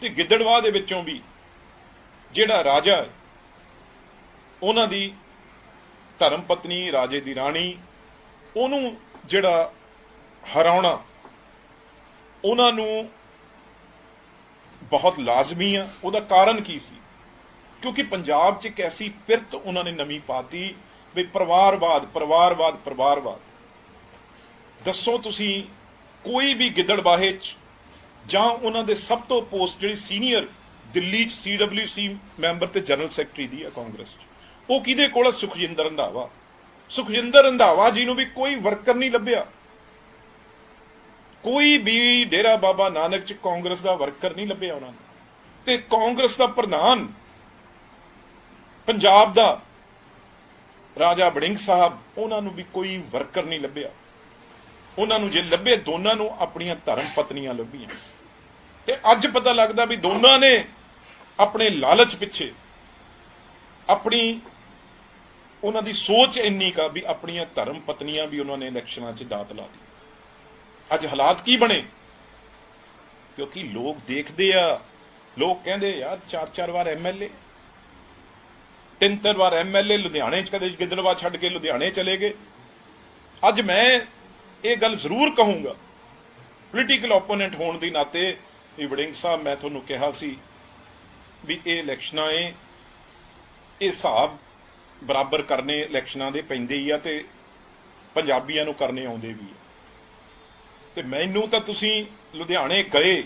ਤੇ ਗਿੱਦੜਵਾਹ ਦੇ ਵਿੱਚੋਂ ਵੀ ਜਿਹੜਾ ਰਾਜਾ ਹੈ, ਉਹਨਾਂ ਦੀ ਧਰਮ ਪਤਨੀ, ਰਾਜੇ ਦੀ ਰਾਣੀ, ਉਹਨੂੰ ਜਿਹੜਾ ਹਰਾਉਣਾ, ਉਹਨਾਂ ਨੂੰ ਬਹੁਤ ਲਾਜ਼ਮੀ ਆ। ਉਹਦਾ ਕਾਰਨ ਕੀ ਸੀ? ਕਿਉਂਕਿ ਪੰਜਾਬ 'ਚ ਇੱਕ ਐਸੀ ਫਿਰਤ ਉਹਨਾਂ ਨੇ ਨਵੀਂ ਪਾਤੀ ਵੀ ਪਰਿਵਾਰਵਾਦ ਪਰਿਵਾਰਵਾਦ ਪਰਿਵਾਰਵਾਦ। ਦੱਸੋ ਤੁਸੀਂ ਕੋਈ ਵੀ ਗਿੱਦੜਬਾਹੇ 'ਚ ਜਾਂ ਉਹਨਾਂ ਦੇ ਸਭ ਤੋਂ ਪੋਸਟ ਜਿਹੜੀ ਸੀਨੀਅਰ ਦਿੱਲੀ 'ਚ ਸੀਡਬਲਯੂਸੀ ਮੈਂਬਰ ਤੇ ਜਨਰਲ ਸੈਕਟਰੀ ਦੀ ਆ ਕਾਂਗਰਸ 'ਚ, ਉਹ ਕਿਹਦੇ ਕੋਲ ਸੁਖਜਿੰਦਰ ਰੰਧਾਵਾ। ਸੁਖਜਿੰਦਰ ਰੰਧਾਵਾ ਜੀ ਨੂੰ ਵੀ ਕੋਈ ਵਰਕਰ ਨਹੀਂ ਲੱਭਿਆ। ਕੋਈ ਵੀ ਡੇਰਾ ਬਾਬਾ ਨਾਨਕ 'ਚ ਕਾਂਗਰਸ ਦਾ ਵਰਕਰ ਨਹੀਂ ਲੱਭਿਆ ਉਹਨਾਂ ਨੂੰ। ਤੇ ਕਾਂਗਰਸ ਦਾ ਪ੍ਰਧਾਨ ਪੰਜਾਬ ਦਾ ਰਾਜਾ ਬੜਿੰਗ ਸਾਹਿਬ, ਉਹਨਾਂ ਨੂੰ ਵੀ ਕੋਈ ਵਰਕਰ ਨਹੀਂ ਲੱਭਿਆ। ਉਹਨਾਂ ਨੂੰ ਜੇ ਲੱਭੇ, ਦੋਨਾਂ ਨੂੰ ਆਪਣੀਆਂ ਧਰਮ ਪਤਨੀਆਂ ਲੱਭੀਆਂ। ਤੇ ਅੱਜ ਪਤਾ ਲੱਗਦਾ ਵੀ ਦੋਨਾਂ ਨੇ ਆਪਣੇ ਲਾਲਚ ਪਿੱਛੇ ਆਪਣੀ ਉਹਨਾਂ ਦੀ ਸੋਚ ਇੰਨੀ ਕਾ ਵੀ ਆਪਣੀਆਂ ਧਰਮ ਪਤਨੀਆਂ ਵੀ ਉਹਨਾਂ ਨੇ ਇਲੈਕਸ਼ਨਾਂ 'ਚ ਦਾਤ ਲਾ ਦਿੱਤੀ। ਅੱਜ ਹਾਲਾਤ ਕੀ ਬਣੇ? ਕਿਉਂਕਿ ਲੋਕ ਦੇਖਦੇ ਆ, ਲੋਕ ਕਹਿੰਦੇ ਯਾਰ ਚਾਰ ਚਾਰ ਵਾਰ ਐਮਐਲਏ ਤਿੰਨ ਤਿੰਨ ਵਾਰ ਐਮਐਲਏ ਲੁਧਿਆਣੇ ਚ ਕਦੇ ਗਿੱਦੜਵਾ ਛੱਡ ਕੇ ਲੁਧਿਆਣੇ ਚਲੇ ਗਏ। ਅੱਜ ਮੈਂ ਇਹ ਗੱਲ ਜ਼ਰੂਰ ਕਹੂੰਗਾ ਪੋਲੀਟੀਕਲ ਓਪੋਨੈਂਟ ਹੋਣ ਦੇ ਨਾਤੇ ਵੀ ਵੜਿੰਗ ਸਾਹਿਬ, ਮੈਂ ਤੁਹਾਨੂੰ ਕਿਹਾ ਸੀ ਵੀ ਇਹ ਇਲੈਕਸ਼ਨਾਂ ਏ ਇਹ ਹਿਸਾਬ ਬਰਾਬਰ ਕਰਨੇ ਇਲੈਕਸ਼ਨਾਂ ਦੇ ਪੈਂਦੇ ਹੀ ਆ ਤੇ ਪੰਜਾਬੀਆਂ ਨੂੰ ਕਰਨੇ ਆਉਂਦੇ ਵੀ ਆ। ਤੇ ਮੈਨੂੰ ਤਾਂ ਤੁਸੀਂ ਲੁਧਿਆਣੇ ਗਏ,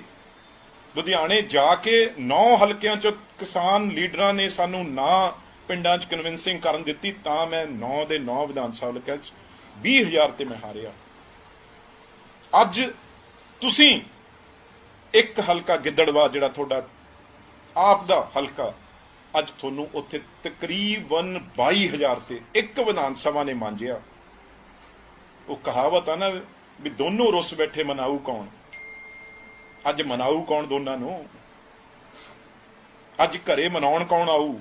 ਲੁਧਿਆਣੇ ਜਾ ਕੇ 9 ਹਲਕਿਆਂ ਚ ਕਿਸਾਨ ਲੀਡਰਾਂ ਨੇ ਸਾਨੂੰ ਨਾ ਪਿੰਡਾਂ ਚ ਕਨਵਿੰਸਿੰਗ ਕਰਨ ਦਿੱਤੀ, ਤਾਂ ਮੈਂ 9 ਦੇ 9 ਵਿਧਾਨ ਸਭਾ ਹਲਕਿਆਂ ਚ 20000 ਤੇ ਮੈਂ ਹਾਰਿਆ। ਅੱਜ ਤੁਸੀਂ ਇੱਕ ਹਲਕਾ ਗਿੱਦੜਵਾ ਜਿਹੜਾ ਤੁਹਾਡਾ ਆਪ ਦਾ ਹਲਕਾ, ਅੱਜ ਤੁਹਾਨੂੰ ਉੱਥੇ ਤਕਰੀਬਨ 22000 ਤੇ ਇੱਕ ਵਿਧਾਨ ਸਭਾ ਨੇ ਮਾਂਜਿਆ। ਉਹ ਕਹਾਵਤ ਆ ਨਾ ਵੀ ਦੋਨੋਂ ਰੁੱਸ ਬੈਠੇ ਮਨਾਊ ਕੌਣ? ਅੱਜ ਮਨਾਊ ਕੌਣ ਦੋਨਾਂ ਨੂੰ? ਅੱਜ ਘਰੇ ਮਨਾਉਣ ਕੌਣ ਆਊ?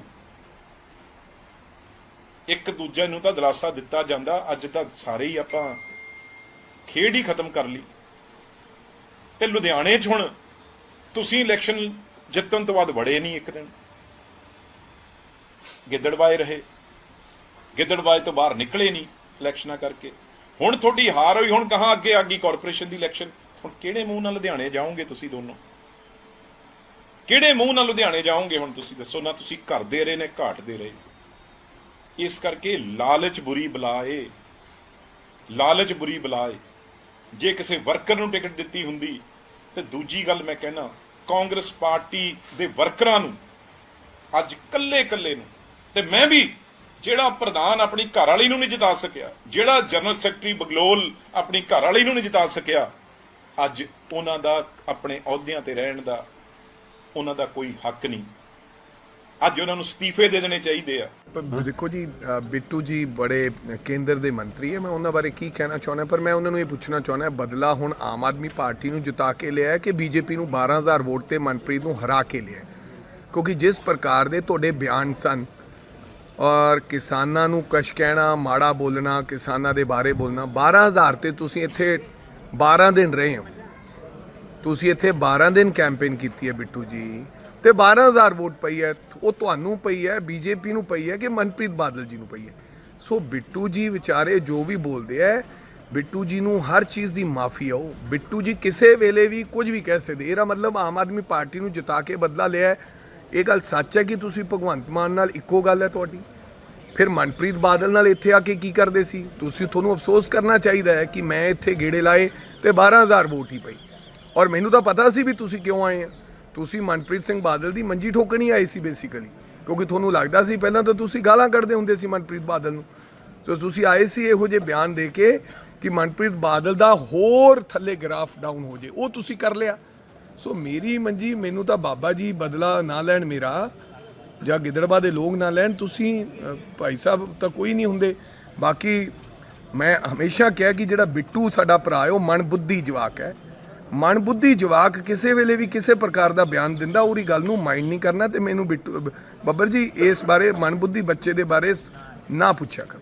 ਇੱਕ ਦੂਜੇ ਨੂੰ ਤਾਂ ਦਿਲਾਸਾ ਦਿੱਤਾ ਜਾਂਦਾ, ਅੱਜ ਤਾਂ ਸਾਰੇ ਹੀ ਆਪਾਂ ਖੇਡ ਹੀ ਖਤਮ ਕਰ ਲਈ। ਤੇ ਲੁਧਿਆਣੇ 'ਚ ਹੁਣ ਤੁਸੀਂ ਇਲੈਕਸ਼ਨ ਜਿੱਤਣ ਤੋਂ ਬਾਅਦ ਵੜੇ ਨਹੀਂ ਇੱਕ ਦਿਨ। ਗਿੱਦੜਵਾਏ ਰਹੇ। ਗਿੱਦੜਵਾਏ ਤੋਂ ਬਾਹਰ ਨਿਕਲੇ ਨਹੀਂ ਇਲੈਕਸ਼ਨਾਂ ਕਰਕੇ। ਹੁਣ ਤੁਹਾਡੀ ਹਾਰ ਹੋਈ, ਹੁਣ ਕਹਾਂ ਅੱਗੇ ਆਗੀ ਕਾਰਪੋਰੇਸ਼ਨ ਦੀ ਇਲੈਕਸ਼ਨ ਹੁਣ ਕਿਹੜੇ ਮੂੰਹ ਨਾਲ ਲੁਧਿਆਣੇ ਜਾਓਗੇ ਤੁਸੀਂ ਦੋਨੋਂ? ਕਿਹੜੇ ਮੂੰਹ ਨਾਲ ਲੁਧਿਆਣੇ ਜਾਓਗੇ ਹੁਣ ਤੁਸੀਂ ਦੱਸੋ? ਨਾ ਤੁਸੀਂ ਘਰ ਦੇ ਰਹੇ, ਨੇ ਘਾਟ ਦੇ ਰਹੇ। ਇਸ ਕਰਕੇ ਲਾਲਚ ਬੁਰੀ ਬਲਾਏ। ਲਾਲਚ ਬੁਰੀ ਬਲਾਏ। ਜੇ ਕਿਸੇ ਵਰਕਰ ਨੂੰ ਟਿਕਟ ਦਿੱਤੀ ਹੁੰਦੀ, ਤੇ ਦੂਜੀ ਗੱਲ ਮੈਂ ਕਹਿਣਾ, ਕਾਂਗਰਸ ਪਾਰਟੀ ਦੇ ਵਰਕਰਾਂ ਨੂੰ, ਅੱਜ ਕੱਲੇ ਕੱਲੇ ਨੂੰ, ਤੇ ਮੈਂ ਵੀ ਜਿਹੜਾ ਪ੍ਰਧਾਨ ਆਪਣੀ ਘਰ ਵਾਲੀ ਨੂੰ ਨਹੀਂ ਜਿਤਾ ਸਕਿਆ, ਜਿਹੜਾ ਜਨਰਲ ਸੈਕਟਰੀ ਬਗਲੋਲ ਆਪਣੀ ਘਰ ਵਾਲੀ ਨੂੰ ਨਹੀਂ ਜਿਤਾ ਸਕਿਆ, ਅੱਜ ਉਹਨਾਂ ਦਾ ਆਪਣੇ ਅਹੁਦਿਆਂ ਤੇ ਰਹਿਣ ਦਾ, ਉਹਨਾਂ ਦਾ ਕੋਈ ਹੱਕ ਨਹੀਂ। ਅੱਜ ਉਹਨਾਂ ਨੂੰ ਅਸਤੀਫੇ ਦੇ ਦੇਣੇ ਚਾਹੀਦੇ ਆ। ਦੇਖੋ ਜੀ ਬਿੱਟੂ ਜੀ ਬੜੇ ਕੇਂਦਰ ਦੇ ਮੰਤਰੀ ਹੈ। ਮੈਂ ਉਹਨਾਂ ਬਾਰੇ ਕੀ ਕਹਿਣਾ ਚਾਹੁੰਦਾ, ਪਰ ਮੈਂ ਉਹਨਾਂ ਨੂੰ ਇਹ ਪੁੱਛਣਾ ਚਾਹੁੰਦਾ, ਬਦਲਾ ਹੁਣ ਆਮ ਆਦਮੀ ਪਾਰਟੀ ਨੂੰ ਜਿਤਾ ਕੇ ਲਿਆ ਹੈ ਕਿ ਬੀਜੇਪੀ ਨੂੰ 12000 ਵੋਟ ਤੇ ਮਨਪ੍ਰੀਤ ਨੂੰ ਹਰਾ ਕੇ ਲਿਆ ਕਿਉਂਕਿ ਜਿਸ ਪ੍ਰਕਾਰ ਦੇ ਤੁਹਾਡੇ ਬਿਆਨ ਸਨ, ਔਰ ਕਿਸਾਨਾਂ ਨੂੰ ਕਸ਼ ਕਹਿਣਾ, ਮਾੜਾ ਬੋਲਣਾ, ਕਿਸਾਨਾਂ ਦੇ ਬਾਰੇ ਬੋਲਣਾ 12000 ਤੇ ਤੁਸੀਂ ਇੱਥੇ 12 ਦਿਨ ਰਹੇ ਹੋ। ਤੁਸੀਂ ਇੱਥੇ 12 ਦਿਨ ਕੈਂਪੇਨ ਕੀਤੀ ਹੈ ਬਿੱਟੂ ਜੀ। ਤੇ 12000 ਵੋਟ ਪਈ ਹੈ, ਉਹ ਤੁਹਾਨੂੰ ਪਈ ਹੈ, ਬੀਜੇਪੀ ਨੂੰ ਪਈ ਹੈ ਕਿ ਮਨਪ੍ਰੀਤ ਬਾਦਲ ਜੀ ਨੂੰ ਪਈ ਹੈ? ਸੋ ਬਿੱਟੂ ਜੀ ਵਿਚਾਰੇ ਜੋ ਵੀ ਬੋਲਦੇ ਹੈ, ਬਿੱਟੂ ਜੀ ਨੂੰ ਹਰ ਚੀਜ਼ ਦੀ ਮਾਫੀ ਆਓ ਬਿੱਟੂ ਜੀ ਕਿਸੇ ਵੇਲੇ ਵੀ ਕੁਝ ਵੀ ਕਹਿ ਸਕਦੇ, ਇਹਦਾ ਮਤਲਬ ਆਮ ਆਦਮੀ ਪਾਰਟੀ ਨੂੰ ਜਿਤਾ ਕੇ ਬਦਲਾ ਲਿਆ ਇਹ ਗੱਲ ਸੱਚ ਹੈ ਕਿ ਤੁਸੀਂ ਭਗਵੰਤ ਮਾਨ ਨਾਲ ਇੱਕੋ ਗੱਲ ਹੈ ਤੁਹਾਡੀ? ਫਿਰ ਮਨਪ੍ਰੀਤ ਬਾਦਲ ਨਾਲ ਇੱਥੇ ਆ ਕੇ ਕੀ ਕਰਦੇ ਸੀ? ਤੁਸੀਂ ਤੁਹਾਨੂੰ ਅਫਸੋਸ ਕਰਨਾ ਚਾਹੀਦਾ ਹੈ ਕਿ ਮੈਂ ਇੱਥੇ ਗੇੜੇ ਲਾਏ ਤੇ 12000 ਵੋਟ ਹੀ ਪਈ। ਔਰ ਮੈਨੂੰ ਤਾਂ ਪਤਾ ਸੀ ਵੀ ਤੁਸੀਂ ਕਿਉਂ ਆਏ ਆ। ਤੁਸੀਂ ਮਨਪ੍ਰੀਤ ਸਿੰਘ ਬਾਦਲ ਦੀ ਮੰਜੀ ਠੋਕਣੀ ਆਏ ਸੀ ਬੇਸਿਕਲੀ ਕਿਉਂਕਿ ਤੁਹਾਨੂੰ ਲੱਗਦਾ ਸੀ ਪਹਿਲਾਂ ਤਾਂ ਤੁਸੀਂ ਗਾਲਾਂ ਕੱਢਦੇ ਹੁੰਦੇ ਸੀ ਮਨਪ੍ਰੀਤ ਬਾਦਲ ਨੂੰ। ਸੋ ਤੁਸੀਂ ਆਏ ਸੀ ਇਹੋ ਜਿਹੇ ਬਿਆਨ ਦੇ ਕੇ ਕਿ ਮਨਪ੍ਰੀਤ ਬਾਦਲ ਦਾ ਹੋਰ ਥੱਲੇ ਗ੍ਰਾਫ ਡਾਊਨ ਹੋ ਜੇ। ਉਹ ਤੁਸੀਂ ਕਰ ਲਿਆ। ਸੋ ਮੇਰੀ ਮੰਜੀ ਮੈਨੂੰ ਤਾਂ ਬਾਬਾ ਜੀ ਬਦਲਾ ਨਾ ਲੈਣ ਮੇਰਾ, ਜਾਂ ਗਿੱਦੜਬਾ ਦੇ ਲੋਕ ਨਾ ਲੈਣ, ਤੁਸੀਂ ਭਾਈ ਸਾਹਿਬ ਤਾਂ ਕੋਈ ਨਹੀਂ ਹੁੰਦੇ। ਬਾਕੀ ਮੈਂ ਹਮੇਸ਼ਾ ਕਿਹਾ ਕਿ ਜਿਹੜਾ ਬਿੱਟੂ ਸਾਡਾ ਭਰਾ ਹੈ, ਉਹ ਮਨ ਬੁੱਧੀ ਜਵਾਕ ਹੈ। ਮਨ ਬੁੱਧੀ ਜਵਾਕ ਕਿਸੇ ਵੇਲੇ ਵੀ ਕਿਸੇ ਪ੍ਰਕਾਰ ਦਾ ਬਿਆਨ ਦਿੰਦਾ, ਉਹਦੀ ਗੱਲ ਨੂੰ ਮਾਈਂਡ ਨਹੀਂ ਕਰਨਾ ਤੇ ਮੈਨੂੰ ਬਿੱਟੂ ਬ- ਬੱਬਰ ਜੀ, ਇਸ ਬਾਰੇ ਮਨ ਬੁੱਧੀ ਬੱਚੇ ਦੇ ਬਾਰੇ ਨਾ ਪੁੱਛਿਆ ਕਰੋ।